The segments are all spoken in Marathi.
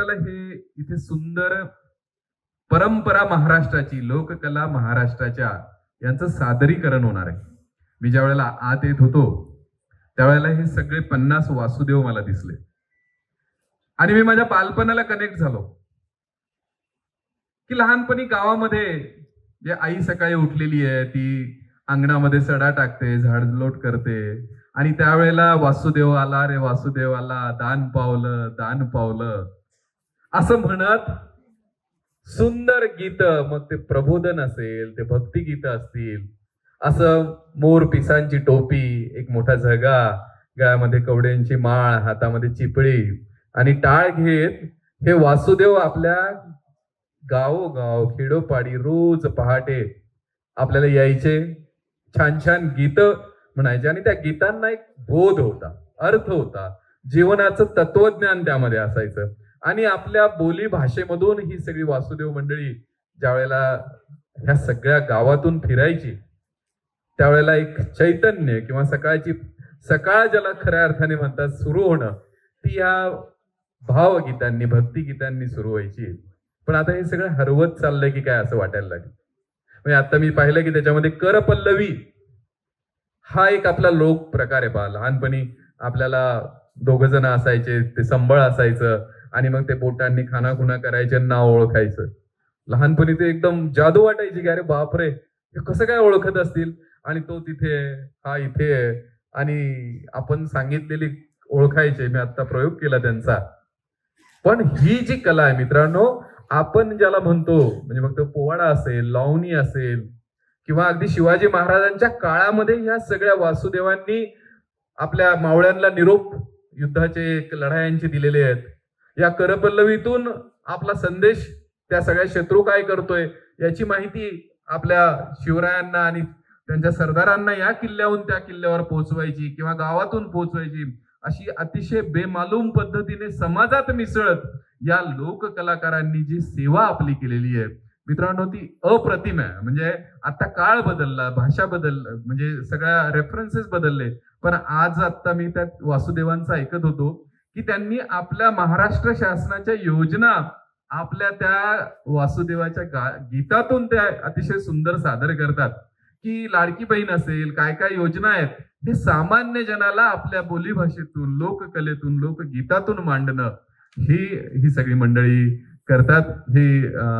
आपल्याला हे इथे सुंदर परंपरा महाराष्ट्राची लोककला महाराष्ट्राच्या यांचं सादरीकरण होणार आहे. मी ज्या वेळेला आत येत होतो त्यावेळेला हे सगळे पन्नास वासुदेव मला दिसले. आणि मी माझ्या बालपणाला कनेक्ट झालो. की लहानपणी गावामध्ये जे आई सकाळी उठलेली आहे ती अंगणामध्ये सडा टाकते झाडलोट करते. आणि त्यावेळेला वासुदेव आला रे वासुदेव आला दान पावलं दान पावलं. असं म्हणत सुंदर गीत मग ते प्रबोधन असेल ते भक्ती गीत असतील. असं मोर पिसांची टोपी एक मोठा झगा गळ्यामध्ये कवड्यांची माळ हातामध्ये चिपळी आणि टाळ घेत हे वासुदेव आपल्या गावोगाव खेडोपाडी रोज पहाटे आपल्याला यायचे. छान छान गीत म्हणायचे आणि त्या गीतांना एक बोध होता अर्थ होता. जीवनाचं तत्वज्ञान त्यामध्ये असायचं. आणि आपल्या बोली भाषेमधून ही सगळी वासुदेव मंडळी ज्या वेळेला ह्या सगळ्या गावातून फिरायची त्यावेळेला एक चैतन्य किंवा सकाळची सकाळ ज्याला खऱ्या अर्थाने म्हणतात सुरू होणं ती या भावगीतांनी भक्तिगीतांनी सुरू व्हायची. पण आता हे सगळं हरवत चाललंय की काय असं वाटायला लागलं. म्हणजे आता मी पाहिलं की त्याच्यामध्ये करपल्लवी हा एक आपला लोक प्रकार आहे पहा लहानपणी आपल्याला दोघ जण असायचे ते संबळ असायचं आणि मग ते बोटांनी खानाखुना करायचे नाव ओळखायचं. लहानपणी ते एकदम जादू वाटायची की अरे बापरे हे कसं काय ओळखत असतील? आणि तो तिथे हा इथे आहे. आणि आपण सांगितलेली ओळखायचे मी आता प्रयोग केला त्यांचा. पण ही जी कला आहे मित्रांनो आपण ज्याला म्हणतो म्हणजे मग तो पोवाडा असेल लावणी असेल किंवा अगदी शिवाजी महाराजांच्या काळामध्ये ह्या सगळ्या वासुदेवांनी आपल्या मावळ्यांना निरोप युद्धाचे एक लढायांचे दिलेले आहेत. या करपल्लवीतून आपला संदेश त्या सगळ्या शत्रू काय करतोय याची माहिती आपल्या शिवरायांना आणि त्यांच्या सरदारांना या किल्ल्याहून त्या किल्ल्यावर पोहोचवायची किंवा गावातून पोहोचवायची अशी अतिशय बेमालूम पद्धतीने समाजात मिसळत या लोककलाकारांनी जी सेवा आपली केलेली आहे. मित्रांनो ती अप्रतिम आहे. म्हणजे आता काळ बदलला भाषा बदल म्हणजे सगळ्या रेफरन्सेस बदलले. पण आज आता मी त्या वासुदेवांचा ऐकत होतो. की त्यांनी आपल्या महाराष्ट्र शासनाच्या योजना आपल्या त्या वासुदेवाच्या गीतातून त्या अतिशय सुंदर सादर करतात. की लाडकी बहीण असेल काय काय योजना आहेत हे सामान्य जनाला आपल्या बोलीभाषेतून लोककलेतून लोकगीतातून मांडणं ही ही सगळी मंडळी करतात. हे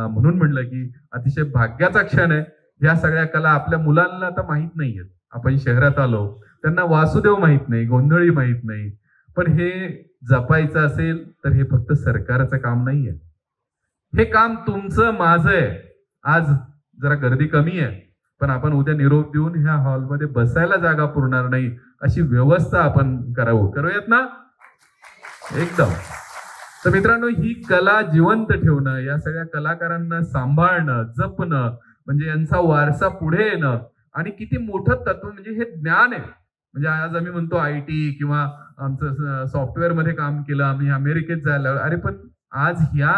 म्हणून म्हणलं की अतिशय भाग्याचा क्षण आहे. या सगळ्या कला आपल्या मुलांना आता माहीत नाहीयेत. आपण शहरात आलो त्यांना वासुदेव माहीत नाही गोंधळी माहीत नाही. पण हे जपायचं असेल तर हे फक्त सरकारचं काम नाहीये. हे काम तुमचं माझं आहे आज जरा गर्दी कमी आहे पण आपण उद्या निरोप देऊन ह्या हॉलमध्ये बसायला जागा पुरणार नाही अशी व्यवस्था आपण करावं. करूयात ना? एकदम. तर मित्रांनो ही कला जिवंत ठेवणं या सगळ्या कलाकारांना सांभाळणं जपणं म्हणजे यांचा वारसा पुढे येणं आणि किती मोठं तत्व म्हणजे हे ज्ञान आहे. म्हणजे आज आम्ही म्हणतो आय टी किंवा आमचं सॉफ्टवेअरमध्ये काम केलं आम्ही अमेरिकेत जायला अरे पण आज ह्या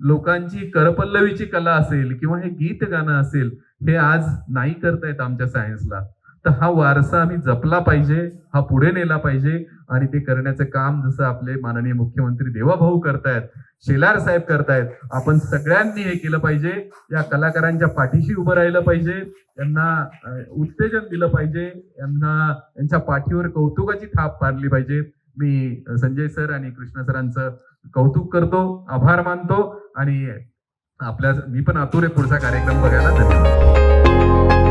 लोकांची करपल्लवीची कला असेल किंवा हे गीत गाणं असेल हे आज नाही करतायत आमच्या सायन्सला. तर हा वारसा आम्ही जपला पाहिजे हा पुढे नेला पाहिजे आणि ते करण्याचं काम जसं आपले माननीय मुख्यमंत्री देवाभाऊ करतायत शेलार साहेब करतायत. आपण सगळ्यांनी हे केलं पाहिजे. या कलाकारांच्या पाठीशी उभं राहिलं पाहिजे. त्यांना उत्तेजन दिलं पाहिजे. यांना यांच्या पाठीवर कौतुकाची थाप मारली पाहिजे. मी संजय सर आणि कृष्णा सरांचं कौतुक करतो आभार मानतो आणि आपल्या मी पण आतुर आहे पुढचा कार्यक्रम बघायला. धन्यवाद.